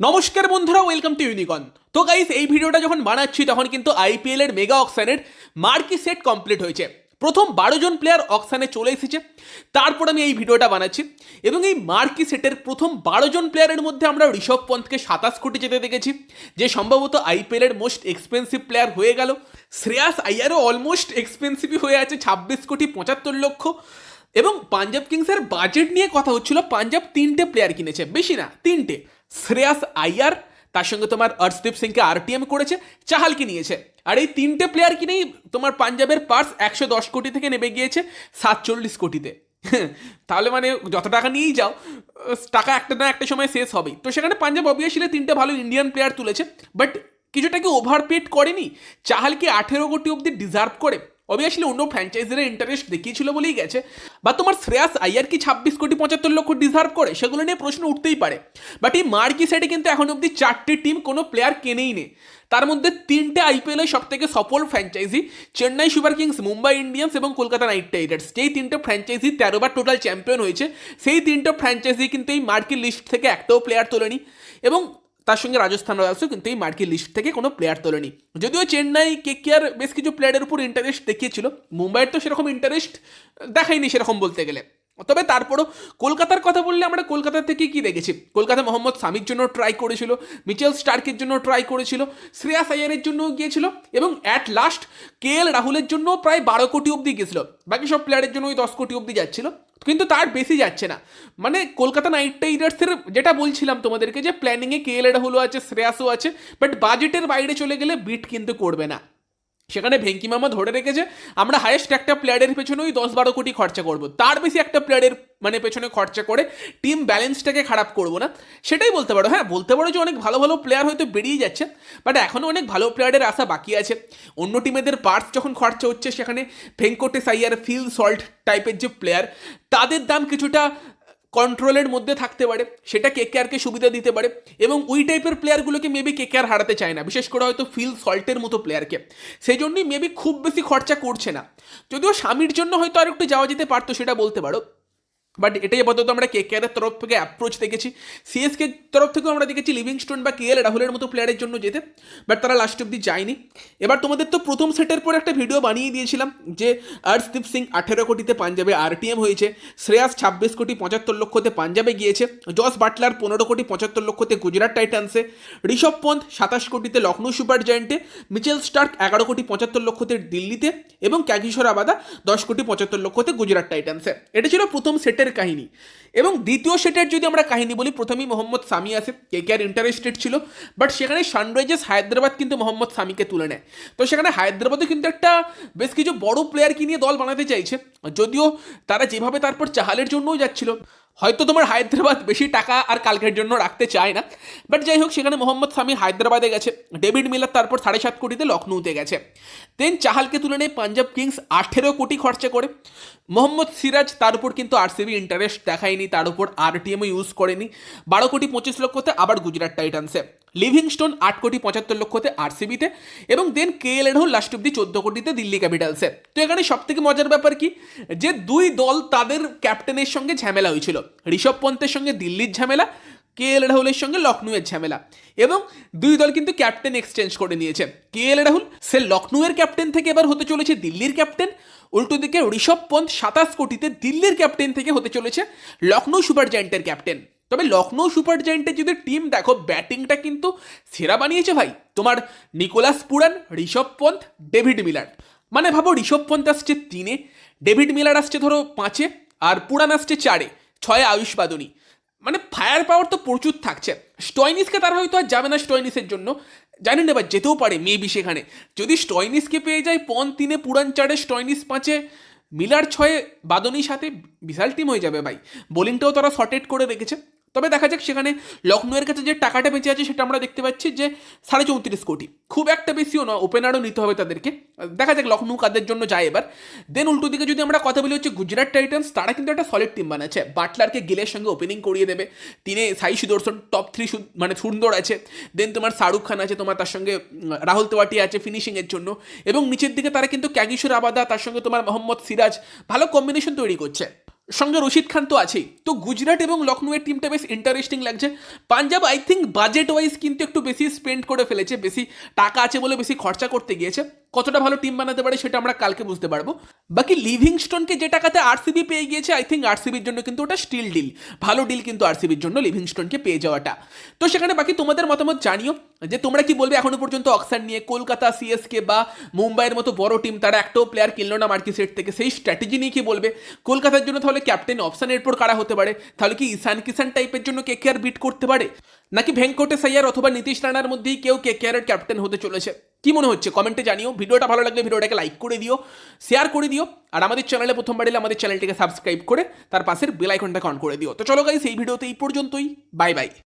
নমস্কার বন্ধুরা welcome to ইউনিকন তো গাইস এই ভিডিওটা যখন বানাচ্ছি, তখন কিন্তু আইপিএল এর মেগা অকশানের মার্কি সেট কমপ্লিট হয়েছে। প্রথম বারো জন প্লেয়ার অকশানে চলে এসেছে। তারপর আমি এই ভিডিওটা বানাচ্ছি। এবং এই মার্কি সেটের প্রথম বারো জন প্লেয়ারের মধ্যে আমরা ঋষভ পন্থকে সাতাশ কোটি যেতে দেখেছি, যে সম্ভবত আইপিএল এর মোস্ট এক্সপেন্সিভ প্লেয়ার হয়ে গেল। শ্রেয়াস আইয়ারও অলমোস্ট এক্সপেন্সিভই হয়ে আছে, ছাব্বিশ কোটি পঁচাত্তর লক্ষ। এবং পাঞ্জাব কিংসের বাজেট নিয়ে কথা হচ্ছিল, পাঞ্জাব তিনটে প্লেয়ার কিনেছে, বেশি না, তিনটে। শ্রেয়াস আইয়ার, তার সঙ্গে তোমার অর্শদীপ সিংকে আরটিএম করেছে, চাহালকে নিয়েছে। আর এই তিনটে প্লেয়ার কিনেই তোমার পাঞ্জাবের পার্স একশো দশ কোটি থেকে নেমে গিয়েছে, সাতচল্লিশ কোটিতে। তাহলে মানে যত টাকা নিয়েই যাও, টাকা একটা না একটা সময় শেষ হবেই। তো সেখানে পাঞ্জাব অবভিয়াসলি তিনটে ভালো ইন্ডিয়ান প্লেয়ার তুলেছে বাট কিছুটা কি ওভারপেড করেনি? চাহাল কি আঠেরো কোটি অব্দি ডিজার্ভ করে অবভিয়াসলি অন্য ফ্র্যাঞ্চাইজিরা ইন্টারেস্ট দেখিয়েছিল বলেই গেছে। বা তোমার শ্রেয়াস আইয়ার কি ছাব্বিশ কোটি পঁচাত্তর লক্ষ ডিজার্ভ করে? সেগুলো নিয়ে প্রশ্ন উঠতেই পারে। বাট এই মার্কি সাইডে কিন্তু এখন অব্দি চারটে টিম কোনো প্লেয়ার কেনেই নেই। তার মধ্যে তিনটে আইপিএল সব থেকে সফল franchise Chennai super kings, Mumbai Indians এবং কলকাতা নাইট রাইডার্স। যেই তিনটে ফ্র্যাঞ্চাইজি তেরোবার টোটাল চ্যাম্পিয়ন হয়েছে, সেই তিনটে ফ্র্যাঞ্চাইজি কিন্তু এই মার্কি লিস্ট থেকে একটাও প্লেয়ার তোলেনি। এবং তার সঙ্গে রাজস্থান রয়্যালসও কিন্তু এই মার্কি লিস্ট থেকে কোনো প্লেয়ার তোলেনি। যদিও চেন্নাই কে কেয়ার বেশ কিছু প্লেয়ারের উপর ইন্টারেস্ট দেখিয়েছিল, মুম্বাইয়ের তো সেরকম ইন্টারেস্ট দেখায়নি সেরকম বলতে গেলে। তবে তারপরও কলকাতার কথা বললে আমরা কলকাতা থেকে কি দেখেছি? কলকাতা মোহাম্মদ সামির জন্য ট্রাই করেছিল, মিচেল স্টার্কের জন্য ট্রাই করেছিল শ্রেয়াস আয়ারের জন্য গিয়েছিল এবং অ্যাট লাস্ট কে এল রাহুলের জন্য প্রায় বারো কোটি অবধি গেছিল বাকি সব প্লেয়ারের জন্য ওই দশ কোটি অবধি যাচ্ছিল। কিন্তু তার বেশি যাচ্ছে না। মানে কলকাতা নাইট রাইডার্সের যেটা বলছিলাম তোমাদেরকে যে প্ল্যানিংয়ে কে এল রাহুলও আছে, শ্রেয়াসও আছে বাট বাজেটের বাইরে চলে গেলে বিট কিন্তু করবে না। সেখানে ভেঙ্কি মামা ধরে রেখেছে, আমরা হায়েস্ট একটা প্লেয়ারের পেছনে ওই দশ বারো কোটি খরচা করব। তার বেশি একটা প্লেয়ারের মানে পেছনে খরচা করে টিম ব্যালেন্সটাকে খারাপ করব না। সেটাই বলতে পারো। হ্যাঁ বলতে পারো যে অনেক ভালো ভালো প্লেয়ার হয়তো বেরিয়ে যাচ্ছে বাট এখনও অনেক ভালো প্লেয়ারের আশা বাকি আছে। অন্য টিমেদের পার্টস যখন খরচা হচ্ছে, সেখানে ভেঙ্কটেশ আইয়ার ফিল সল্ট টাইপের যে প্লেয়ার তাদের দাম কিছুটা কন্ট্রোলের মধ্যে থাকতে পারে, সেটা কেকেআরকে সুবিধা দিতে পারে এবং ওই টাইপের প্লেয়ারগুলোকে মেবি কেকেআর হারাতে চায় না, বিশেষ করে হয়তো ফিল সল্টের মতো প্লেয়ারকে সেই জন্যই মেবি খুব বেশি খরচা করছে না। যদিও স্বামীর জন্য হয়তো আর একটু যাওয়া যেতে পারতো, সেটা বলতে পারো। বাট এটাই আপাতত আমরা কে কেয়ারের তরফ থেকে অ্যাপ্রোচ দেখেছি। সিএসকে তরফ থেকেও আমরা দেখেছি লিভিংস্টোন বা কে এল রাহুলের মতো প্লেয়ারের জন্য যেতে। বাট তারা লাস্ট অব্দি যায়নি। এবার তোমাদের তো প্রথম সেটের পর একটা ভিডিও বানিয়ে দিয়েছিলাম যে হর্ষদীপ সিং আঠেরো কোটিতে পাঞ্জাবে আরটিএম হয়েছে, শ্রেয়াস ছাব্বিশ কোটি পঁচাত্তর লক্ষতে পাঞ্জাবে গিয়েছে, জস বাটলার পনেরো কোটি পঁচাত্তর লক্ষতে গুজরাট টাইটান্সে, ঋষভ পন্থ সাতাশ কোটিতে লখনৌ সুপার জায়েন্টে, মিচেল স্টার্ক এগারো কোটি পঁচাত্তর লক্ষতে দিল্লিতে এবং ক্যাগিশোর আবাদা দশ কোটি পঁচাত্তর লক্ষতে গুজরাট টাইটান্সে। এটা ছিল প্রথম সেটের কাহিনী। এবং দ্বিতীয় সেটের যদি আমরা কাহিনী বলি, প্রথমেই মোহাম্মদ সামি আসে কে কে আর ইন্টারেস্টেড ছিল বাট সেখানে সানরাইজার্স হায়দ্রাবাদ কিন্তু মোহাম্মদ সামিকে তুলে নেয়। তো সেখানে হায়দ্রাবাদে কিন্তু একটা বেশ কিছু বড় প্লেয়ারকে নিয়ে দল বানাতে চাইছে। যদিও তারা যেভাবে তারপর চাহালের জন্যও যাচ্ছিল, হয়তো তোমার হায়দ্রাবাদ বেশি টাকা আর কালকের জন্য রাখতে চায় না। বাট যাই হোক, সেখানে মোহাম্মদ সামি হায়দ্রাবাদে গেছে। ডেভিড মিলার তারপর সাড়ে সাত কোটিতে লখনৌতে গেছে। দেন চাহালকে তুলে নেয় পাঞ্জাব কিংস আঠেরো কোটি খরচা করে। মোহাম্মদ সিরাজ তার উপর কিন্তু আরসিবি ইন্টারেস্ট দেখায়নি, তার উপর আরটিএমও ইউজ করেনি। বারো কোটি পঁচিশ লক্ষতে আবার গুজরাট টাইটান্সে। লিভিংস্টোন আট কোটি পঁচাত্তর লক্ষতে আরসিবিতে এবং দেন কে এল রাহুল লাস্ট অব্দি চোদ্দ কোটিতে দিল্লি ক্যাপিটালসে। তো এখানে সব থেকে মজার ব্যাপার কি? যে দুই দল তাদের ক্যাপ্টেনের সঙ্গে ঝামেলা হয়েছিল। ঋষভ পন্থের সঙ্গে দিল্লির ঝামেলা কে এল রাহুলের সঙ্গে লখনৌয়ের ঝামেলা। এবং দুই দল কিন্তু ক্যাপ্টেন এক্সচেঞ্জ করে নিয়েছে। কে এল রাহুল সে লখনৌয়ের ক্যাপ্টেন থেকে এবার হতে চলেছে দিল্লির ক্যাপ্টেন উল্টো দিকে ঋষভ পন্থ সাতাশ কোটিতে দিল্লির ক্যাপ্টেন থেকে হতে চলেছে লখনৌ সুপার জায়েন্টের ক্যাপ্টেন তবে লখনৌ সুপার জায়েন্টের যদি টিম দেখো ব্যাটিংটা কিন্তু সেরা বানিয়েছে ভাই। তোমার Nicholas Pooran, Rishabh Pant, David Miller. মানে ভাবো ঋষভ পন্থ আসছে তিনে, ডেভিড মিলার আসছে ধরো পাঁচে, আর পুরান আসছে চারে, ছয়ে আয়ুষ বাদনী। মানে ফায়ার পাওয়ার তো প্রচুর থাকছে। স্টয়নিসকে তার হয়তো আর যাবে না স্টয়নিসের জন্য। জানি না, এবার যেতেও পারে মেবি সেখানে। যদি স্টয়নিসকে পেয়ে যায়, পন তিনে পুরান চারে স্টয়নিস পাঁচে মিলার ছয়ে বাদনির সাথে বিশাল টিম হয়ে যাবে ভাই। বোলিংটাও তারা শর্টেড করে রেখেছে। তবে দেখা যাক, সেখানে লখনৌয়ের কাছে যে টাকাটা বেঁচে আছে, সেটা আমরা দেখতে পাচ্ছি যে সাড়ে চৌত্রিশ কোটি। খুব একটা বেশিও না ওপেনারও নিতে হবে তাদেরকে। দেখা যাক লখনৌ কাদের জন্য যায় এবার। দেন উল্টো দিকে যদি আমরা কথা বলি হচ্ছে গুজরাট টাইটান্স তারা কিন্তু একটা সলিড টিম বানাচ্ছে। বাটলারকে গিলের সঙ্গে ওপেনিং করিয়ে দেবে। তিনি সাই সুদর্শন টপ থ্রি মানে সুন্দর আছে। দেন তোমার শাহরুখ খান আছে, তোমার তার সঙ্গে রাহুল তেওয়াটি আছে ফিনিশিংয়ের জন্য। এবং নিচের দিকে তারা কিন্তু ক্যাগিশোর আবাদা তার সঙ্গে তোমার মোহাম্মদ সিরাজ ভালো কম্বিনেশন তৈরি করছে। সঙ্গে রশিদ খান তো আছেই। তো গুজরাট এবং লখনৌয়ের টিমটা বেশ ইন্টারেস্টিং লাগছে। Punjab I think budget wise কিন্তু একটু বেশি স্পেন্ড করে ফেলেছে, বেশি টাকা আছে বলে বেশি খরচা করতে গিয়েছে। কতটা ভালো টিম বানাতে পারে সেটা আমরা কালকে বুঝতে পারব। বাকি লিভিংস্টোনকে যে টাকাতে আরসিবি পেয়ে গিয়েছে আই থিঙ্ক আরসিবির জন্য কিন্তু ওটা স্টিল ডিল ভালো ডিল কিন্তু আরসিবির জন্য লিভিংস্টোনকে পেয়ে যাওয়াটা। তো সেখানে বাকি তোমাদের মতামত জানিও। যে তোমরা কি বলবে, এখনও পর্যন্ত অক্সান নিয়ে কলকাতা সিএসকে বা মুম্বাইয়ের মতো বড় টিম তারা একটাও প্লেয়ার কিনলো না মার্কি সেট থেকে। সেই স্ট্র্যাটেজি নিয়ে কি বলবে? কলকাতার জন্য তাহলে ক্যাপ্টেন অপশান এরপর কারা হতে পারে? তাহলে কি ঈশান কিষান টাইপের জন্য কে কে আর বিট করতে পারে? নাকি ভেঙ্কটেশ আইয়ার অথবা নীতিশ রানার মধ্যেই কেউ কে কে আর ক্যাপ্টেন হতে চলেছে? কি মনে হচ্ছে? কমেন্টে জানিও। ভিডিওটা ভালো লাগলে ভিডিওটাকে লাইক করে দিও শেয়ার করে দিও, আর আমাদের চ্যানেলে প্রথমবার এলে আমাদের চ্যানেলটিকে সাবস্ক্রাইব করে, তার পাশের বেল আইকনটাকে অন করে দিও। তো চলো গাইস এই ভিডিওতে এই পর্যন্তই। Bye bye